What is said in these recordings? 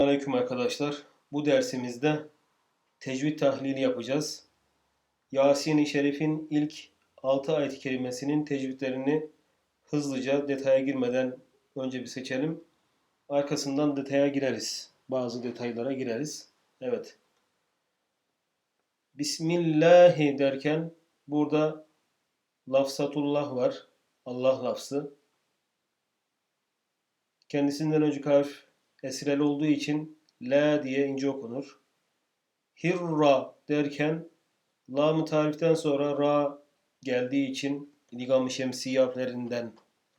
Aleyküm arkadaşlar. Bu dersimizde tecvid tahlili yapacağız. Yasin-i Şerif'in ilk 6 ayet-i kerimesinin tecvidlerini hızlıca detaya girmeden önce bir seçelim. Arkasından detaya gireriz. Bazı detaylara gireriz. Evet. Bismillahi derken burada lafzatullah var. Allah lafzı. Kendisinden önceki harf esreli olduğu için la diye ince okunur. Hirra derken lam-ı tariften sonra ra geldiği için idgam-ı şemsiye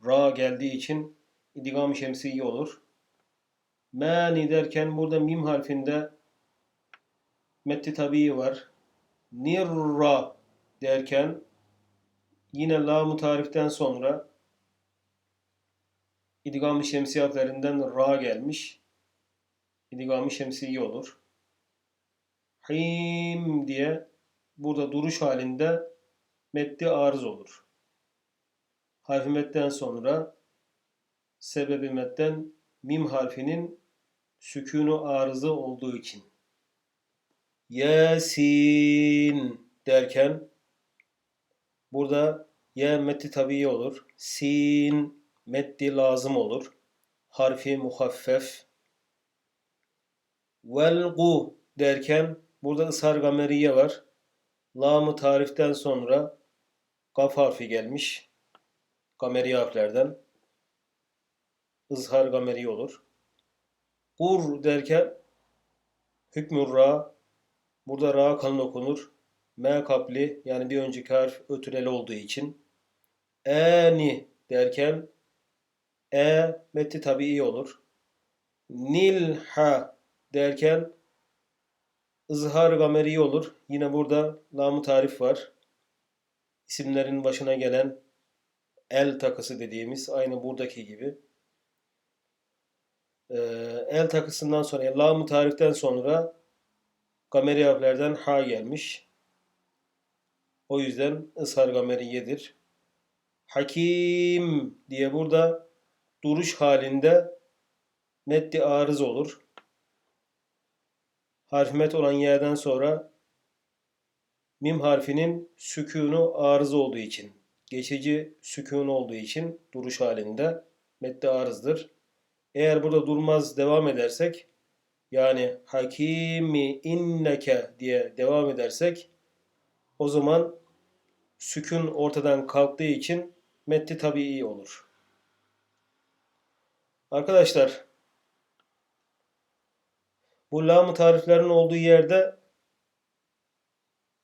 ra geldiği için idgam-ı şemsiye olur. Mani derken burada mim harfinde metti tabii var. Nirra derken yine lam-ı tariften sonra İdgam-ı şemsiye harflerinden ra gelmiş. İdgam-ı şemsiye olur. Him diye burada duruş halinde meddi arız olur. Harfi medden sonra sebebi medden mim harfinin sükûnu arızı olduğu için. Yasin derken burada ye metti tabii olur. Sin meddi lazım olur. Harfi muhaffef. Velgu derken burada ishar gameriye var. Lamı tariften sonra kaf harfi gelmiş. Gameri harflerden. ızhar gameri olur. Ur derken hükmü ra. Burada ra kalın okunur. Me kapli yani bir önceki harf ötüreli olduğu için. Eni derken e metti tabii olur. Nilha derken ızhar gameri olur. Yine burada lam tarif var. İsimlerin başına gelen el takısı dediğimiz aynı buradaki gibi. Ee, el takısından sonra yani lam tariften sonra gameri harflerden ha gelmiş. O yüzden ızhar gameriyedir. Hakim diye burada duruş halinde meddi arız olur. Harf met olan yerden sonra mim harfinin sükûnu arız olduğu için, geçici sükûn olduğu için duruş halinde meddi arızdır. Eğer burada durmaz devam edersek, yani hakimi inneke diye devam edersek, o zaman sükun ortadan kalktığı için meddi tabii olur. Arkadaşlar bu lam tariflerin olduğu yerde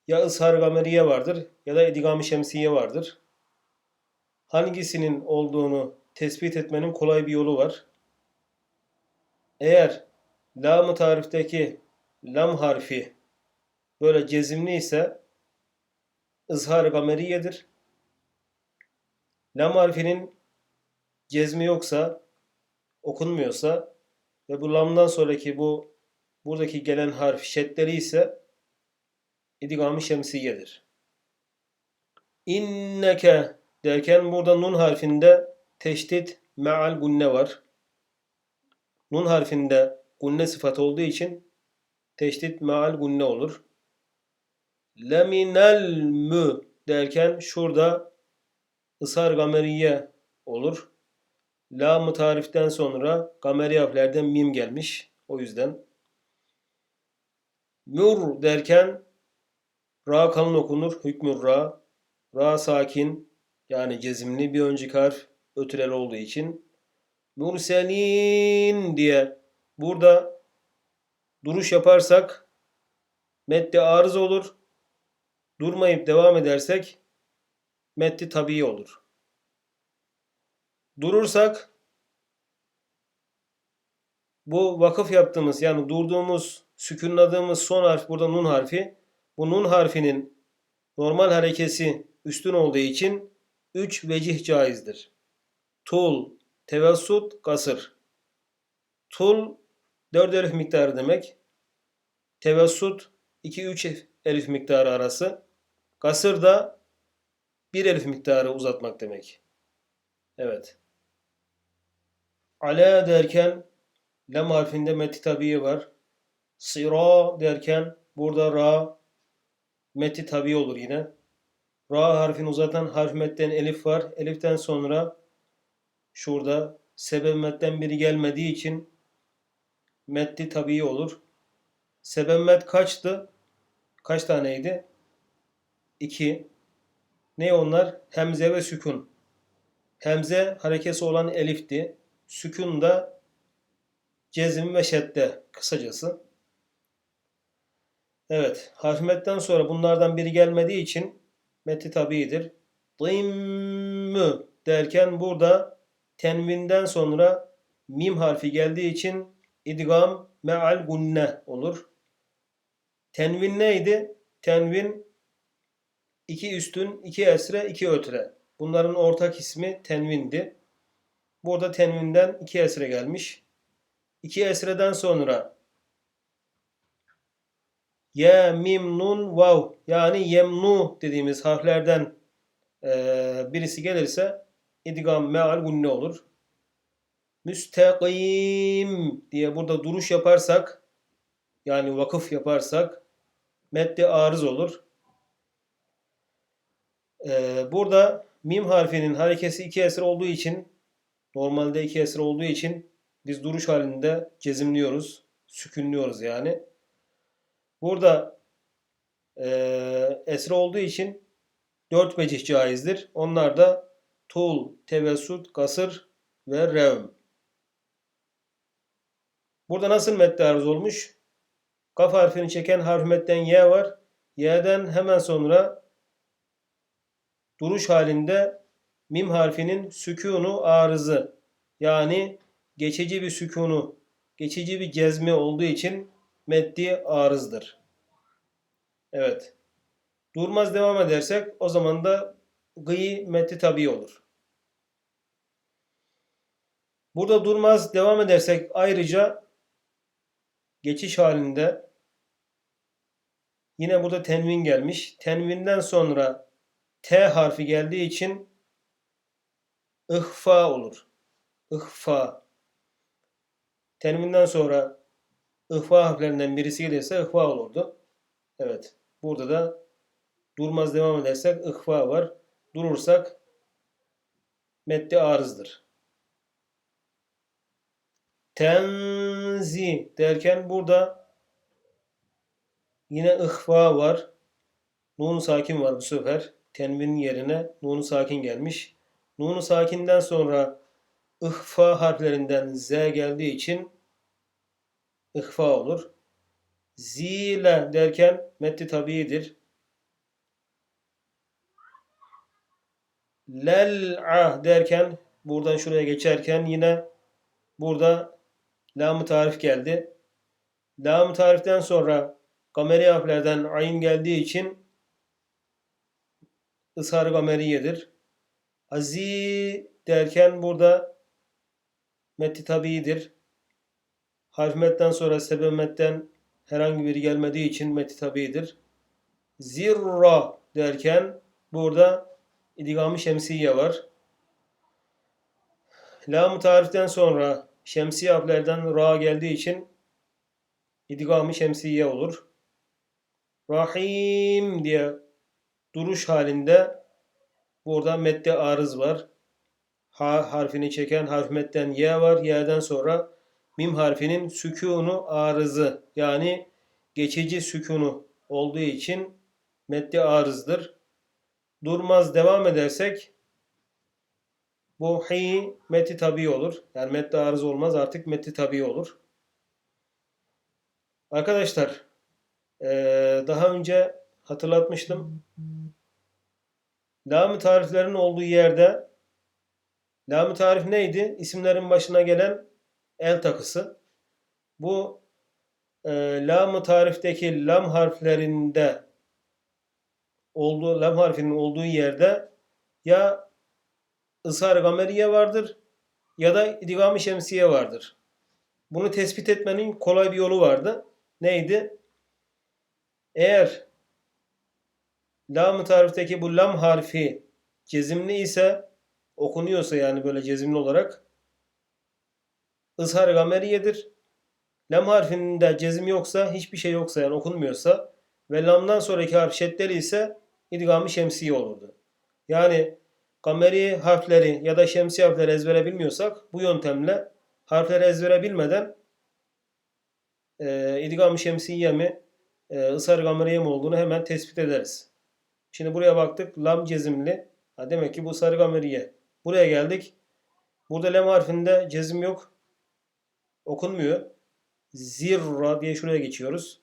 ya ızhar gameriye vardır ya da idgam-ı şemsiye vardır. Hangisinin olduğunu tespit etmenin kolay bir yolu var. Eğer lam tarifteki lam harfi böyle cezimli ise ızhar gameriyedir. Lam harfinin cezmi yoksa okunmuyorsa ve bu lamdan sonraki bu buradaki gelen harf şeddeli ise idgam-ı şemsiyedir. İnneke derken burada nun harfinde teşdit me'al gunne var. Nun harfinde gunne sıfatı olduğu için teşdit me'al gunne olur. Leminel mü derken şurada ısar gameriye olur. Lam-ı tariften sonra gameri harflerden mim gelmiş. O yüzden. Mür derken ra kalın okunur. Hükmür ra. Ra sakin yani cezimli bir önceki harf ötürel olduğu için. Murselin diye burada duruş yaparsak meddi arız olur. Durmayıp devam edersek meddi tabii olur. Durursak bu vakıf yaptığımız yani durduğumuz, sükunladığımız son harf burada nun harfi. Bu nun harfinin normal harekesi üstün olduğu için 3 vecih caizdir. Tul, tevessut, kasır. Tul 4 elif miktarı demek. Tevessut 2-3 elif miktarı arası. Kasır da 1 elif miktarı uzatmak demek. Evet. Ala derken Lam harfinde meti tabii var. Sıra derken burada ra meti tabii olur yine. Ra harfini uzatan harf metten elif var. Eliften sonra şurada sebep metten biri gelmediği için metti tabii olur. Sebep met kaçtı? Kaç taneydi? 2. Ne onlar? Hemze ve sükun. Hemze harekesi olan elifti. Sükun da cezim ve şedde kısacası. Evet. Harfmetten sonra bunlardan biri gelmediği için meti tabiidir. Dımmü derken burada tenvinden sonra mim harfi geldiği için idgam me'al gunne olur. Tenvin neydi? Tenvin iki üstün, iki esre, iki ötre. Bunların ortak ismi tenvindi. Burada tenvinden iki esre gelmiş. İki esreden sonra ye, mim, nun, vav yani yemnu dediğimiz harflerden e, birisi gelirse idgam meal gunne olur. Müstakim diye burada duruş yaparsak yani vakıf yaparsak medde arız olur. Ee, burada mim harfinin harekesi iki esir olduğu için normalde iki esir olduğu için biz duruş halinde cezimliyoruz. Sükünlüyoruz yani. Burada e, esir olduğu için dört vecih caizdir. Onlar da tul, tevessut, kasır ve revm. Burada nasıl medde arız olmuş? Kaf harfini çeken harf medden y var. Y'den hemen sonra duruş halinde mim harfinin sükunu arızı yani geçici bir sükunu, geçici bir cezmi olduğu için meddi arızdır. Evet. Durmaz devam edersek o zaman da gıyı meddi tabi olur. Burada durmaz devam edersek ayrıca geçiş halinde yine burada tenvin gelmiş. Tenvinden sonra T harfi geldiği için ihfa olur. İhfa. Tenvinden sonra ihfa harflerinden birisi gelirse ihfa olurdu. Evet. Burada da durmaz devam edersek ihfa var. Durursak meddi arızdır. Tenzi derken burada yine ihfa var. Nun sakin var bu sefer. Tenvin yerine nun sakin gelmiş. Nun sakinden sonra ihfa harflerinden z geldiği için ihfa olur. Zile derken metti tabiidir. Lel'a derken buradan şuraya geçerken yine burada lam tarif geldi. lam tariften sonra kameri harflerden ayn geldiği için ishar gameriyedir. Azi derken burada metti tabiidir. Harfmetten sonra sebemetten herhangi biri gelmediği için metti tabiidir. Zirra derken burada idgamı şemsiye var. Lam tariften sonra şemsiye harflerden ra geldiği için idgamı şemsiye olur. Rahim diye duruş halinde burada medde arız var. Ha harfini çeken harf medden y var. Y'den sonra mim harfinin sükunu arızı yani geçici sükunu olduğu için medde arızdır. Durmaz devam edersek bu hi meti tabi olur. Yani medde arız olmaz artık meti tabi olur. Arkadaşlar daha önce hatırlatmıştım. Lam-ı tariflerin olduğu yerde lam-ı tarif neydi? İsimlerin başına gelen el takısı. Bu e, lam-ı tarifteki lam harflerinde olduğu lam harfinin olduğu yerde ya ısar gameriye vardır ya da idgam-ı şemsiye vardır. Bunu tespit etmenin kolay bir yolu vardı. Neydi? Eğer lam tarifteki bu lam harfi cezimli ise okunuyorsa yani böyle cezimli olarak ızhar gameriyedir. Lam harfinde cezim yoksa, hiçbir şey yoksa yani okunmuyorsa ve lamdan sonraki harf şeddeli ise idgam-ı şemsiye olurdu. Yani kameri harfleri ya da şemsi harfleri ezbere bilmiyorsak bu yöntemle harfleri ezbere bilmeden e, idgam-ı şemsiye mi e, kameriye mi olduğunu hemen tespit ederiz. Şimdi buraya baktık. Lam cezimli. Ha, demek ki bu sarı kameriye. Buraya geldik. Burada lam harfinde cezim yok. Okunmuyor. Zirra diye şuraya geçiyoruz.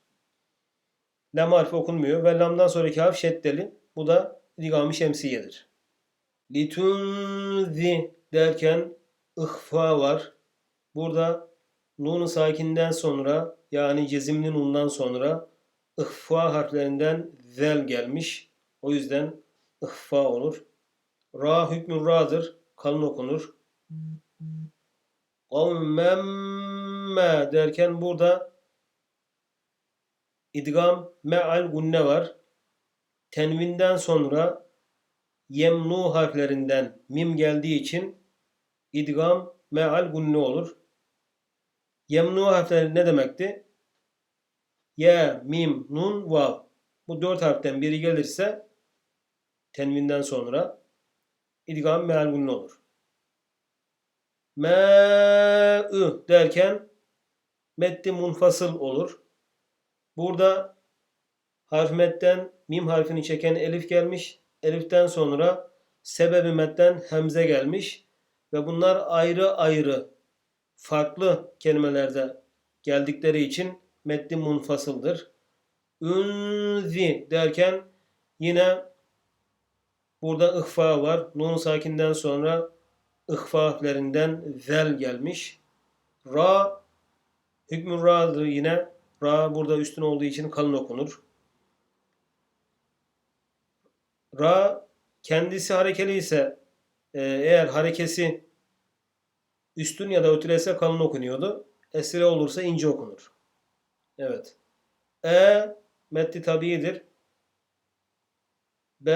Lam harfi okunmuyor ve lamdan sonraki harf şeddeli. Bu da idgam-ı şemsiyedir. Litunzi derken ihfa var. Burada nun sakinden sonra yani cezimli nundan sonra ihfa harflerinden zel gelmiş. O yüzden ihfa olur. Ra hükmü ra'dır. Kalın okunur. Kavmemme derken burada idgam me'al gunne var. Tenvinden sonra yemnu harflerinden mim geldiği için idgam me'al gunne olur. Yemnu harfleri ne demekti? Ye, mim, nun, vav. Bu dört harften biri gelirse tenvinden sonra idgam meal gunne olur. Me-ü derken meddi munfasıl olur. Burada harf metten mim harfini çeken elif gelmiş. Eliften sonra sebebi metten hemze gelmiş. Ve bunlar ayrı ayrı farklı kelimelerde geldikleri için metni munfasıldır. Ünzi derken yine burada ihfa var. Nun sakinden sonra ihfa harflerinden zel gelmiş. Ra hükmü ra'dır yine. Ra burada üstün olduğu için kalın okunur. Ra kendisi harekeli ise e, eğer harekesi üstün ya da ötülese kalın okunuyordu. Esire olursa ince okunur. Evet. E metni tabiidir. B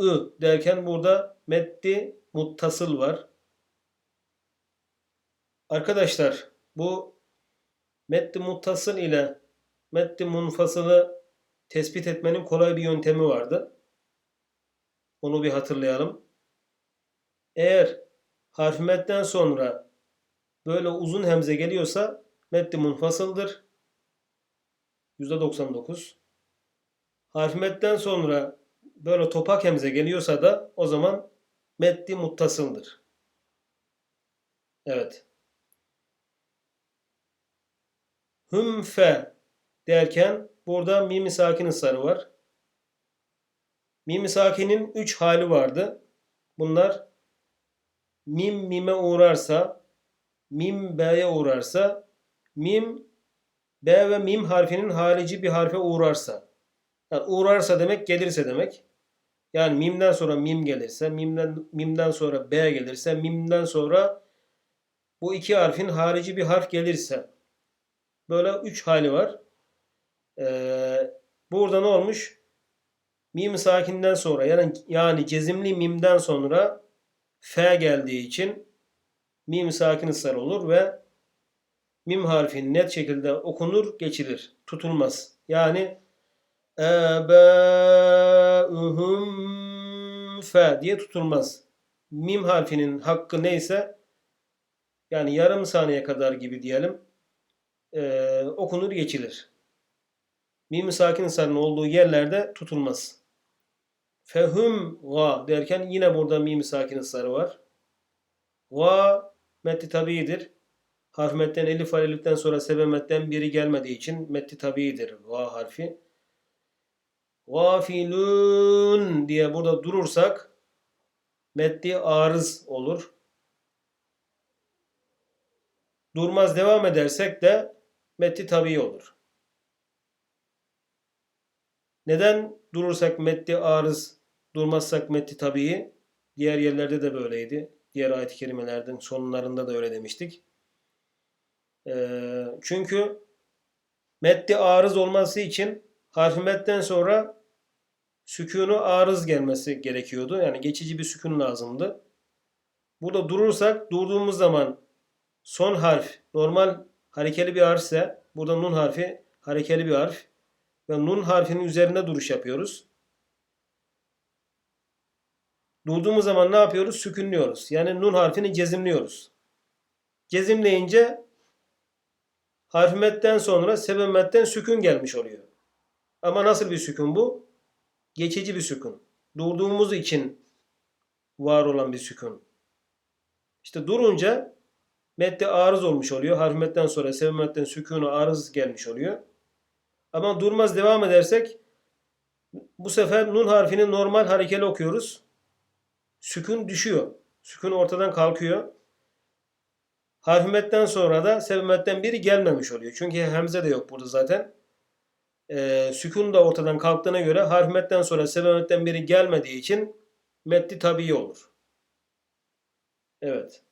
ı derken burada metni muttasıl var. Arkadaşlar bu metni muttasıl ile metni munfasılı tespit etmenin kolay bir yöntemi vardı. Onu bir hatırlayalım. Eğer harf metten sonra böyle uzun hemze geliyorsa metni munfasıldır. %99. Harf sonra böyle topak hemze geliyorsa da o zaman metni muttasıldır. Evet. Hümfe derken burada mimi sakin ısrarı var. Mimi sakinin 3 hali vardı. Bunlar mim mime uğrarsa, mim b'ye uğrarsa, mim b ve mim harfinin harici bir harfe uğrarsa. Yani uğrarsa demek gelirse demek. Yani mimden sonra mim gelirse, mimden mimden sonra b gelirse, mimden sonra bu iki harfin harici bir harf gelirse. Böyle üç hali var. Ee, burada ne olmuş? Mim sakinden sonra yani yani cezimli mimden sonra f geldiği için mim sakin ısrar olur ve mim harfi net şekilde okunur, geçilir. Tutulmaz. Yani ebâuhum fe diye tutulmaz. Mim harfinin hakkı neyse yani yarım saniye kadar gibi diyelim e, okunur geçilir. Mim sakin ısrarın olduğu yerlerde tutulmaz. Fehum ga derken yine burada mim sakin ısrarı var. Ga metni tabiidir. Harf metten elif var eliften sonra sebemetten biri gelmediği için metni tabiidir ga harfi. Gafilun diye burada durursak metni arız olur. Durmaz devam edersek de metni tabii olur. Neden durursak metni arız, durmazsak metni tabii? Diğer yerlerde de böyleydi. Diğer ayet-i kerimelerden sonlarında da öyle demiştik. Ee, çünkü metni arız olması için harfi metten sonra sükunu arız gelmesi gerekiyordu. Yani geçici bir sükun lazımdı. Burada durursak durduğumuz zaman son harf normal harekeli bir harfse burada nun harfi harekeli bir harf ve nun harfinin üzerinde duruş yapıyoruz. Durduğumuz zaman ne yapıyoruz? Sükünlüyoruz. Yani nun harfini cezimliyoruz. Cezimleyince harf metten sonra sebep metten sükun gelmiş oluyor. Ama nasıl bir sükun bu? Geçici bir sükun. Durduğumuz için var olan bir sükun. İşte durunca mette arız olmuş oluyor. Harf metten sonra sebep metten sükunu arız gelmiş oluyor. Ama durmaz devam edersek bu sefer nun harfini normal harekeli okuyoruz. Sükun düşüyor. Sükun ortadan kalkıyor. Harf metten sonra da sebep metten biri gelmemiş oluyor. Çünkü hemze de yok burada zaten. Ee, sükun da ortadan kalktığına göre harf metten sonra sebep metten biri gelmediği için metni tabii olur. Evet.